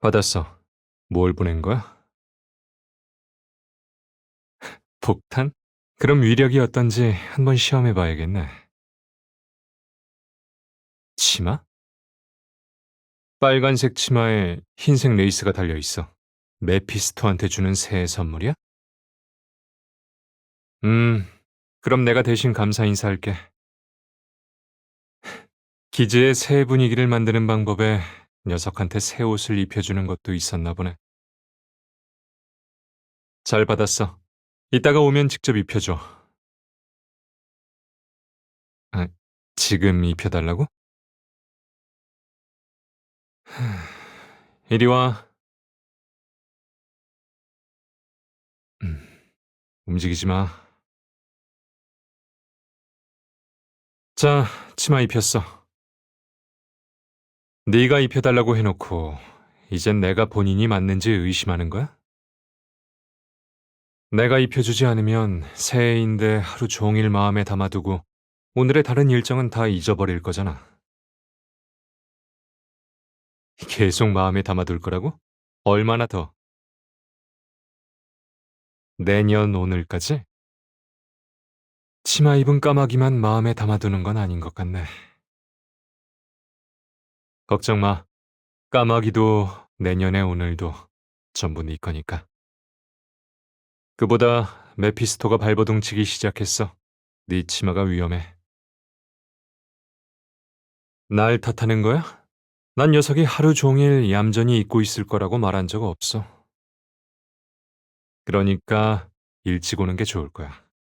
받았어. 뭘 보낸 거야? 폭탄? 그럼 위력이 어떤지 한번 시험해 봐야겠네. 치마? 빨간색 치마에 흰색 레이스가 달려 있어. 메피스토한테 주는 새해 선물이야? 음, 그럼 내가 대신 감사 인사할게. 기지의 새 분위기를 만드는 방법에 녀석한테 새 옷을 입혀주는 것도 있었나 보네. 잘 받았어. 이따가 오면 직접 입혀줘. 아, 지금 입혀달라고? 이리 와. 음, 움직이지 마. 자, 치마 입혔어. 네가 입혀달라고 해놓고 이젠 내가 본인이 맞는지 의심하는 거야? 내가 입혀주지 않으면 새해인데 하루 종일 마음에 담아두고 오늘의 다른 일정은 다 잊어버릴 거잖아. 계속 마음에 담아둘 거라고? 얼마나 더? 내년 오늘까지? 치마 입은 까마귀만 마음에 담아두는 건 아닌 것 같네. 걱정 마. 까마귀도 내년의 오늘도 전부 네 거니까. 그보다 메피스토가 발버둥 치기 시작했어. 네 치마가 위험해. 날 탓하는 거야? 난 녀석이 하루 종일 얌전히 입고 있을 거라고 말한 적 없어. 그러니까 일찍 오는 게 좋을 거야.